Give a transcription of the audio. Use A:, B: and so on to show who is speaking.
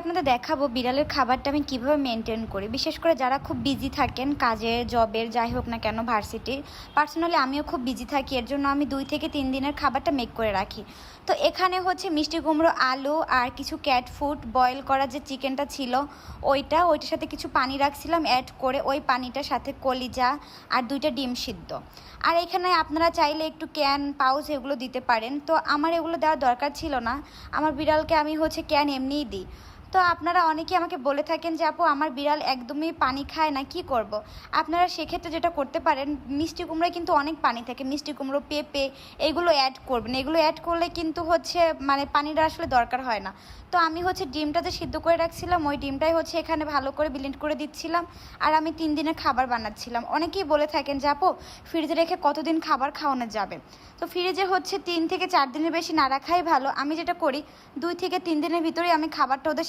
A: আপনাদের দেখাবো বিড়ালের খাবারটা আমি কীভাবে মেনটেন করি। বিশেষ করে যারা খুব বিজি থাকেন কাজে জবের যাই হোক না কেন ভার্সিটির পার্সোনালি আমিও খুব বিজি থাকি। এর জন্য আমি দুই থেকে তিন দিনের খাবারটা মেক করে রাখি। তো এখানে হচ্ছে মিষ্টি কুমড়ো, আলু আর কিছু ক্যাট ফুড বয়েল করা যে চিকেনটা ছিল, ওইটা, ওইটার সাথে কিছু পানি রাখছিলাম অ্যাড করে ওই পানিটার সাথে কলিজা আর দুইটা ডিম সিদ্ধ। আর এখানে আপনারা চাইলে একটু ক্যান পাউচ এগুলো দিতে পারেন। তো আমার এগুলো দেওয়ার দরকার ছিল না। আমার বিড়ালকে আমি হচ্ছে ক্যান এমনিই দিই। তো আপনারা অনেকেই আমাকে বলে থাকেন যে, আপু, আমার বিড়াল একদমই পানি খায় না, কি করব। আপনারা সেক্ষেত্রে যেটা করতে পারেন, মিষ্টি কুমড়োয় কিন্তু অনেক পানি থাকে। মিষ্টি কুমড়ো, পেঁপে, এগুলো অ্যাড করবেন। এগুলো অ্যাড করলে কিন্তু হচ্ছে মানে পানিটা আসলে দরকার হয় না। তো আমি হচ্ছে ডিমটা যে সিদ্ধ করে রাখছিলাম। ওই ডিমটাই হচ্ছে এখানে ভালো করে ব্লেন্ড করে দিচ্ছিলাম। আর আমি তিন দিনের খাবার বানাচ্ছিলাম। অনেকেই বলে থাকেন যে, আপু, ফ্রিজে রেখে কতদিন খাবার খাওয়ানো যাবে? তো ফ্রিজে হচ্ছে তিন থেকে চার দিনের বেশি না রাখাই ভালো। আমি যেটা করি, দুই থেকে তিন দিনের ভিতরেই আমি খাবারটা ওদের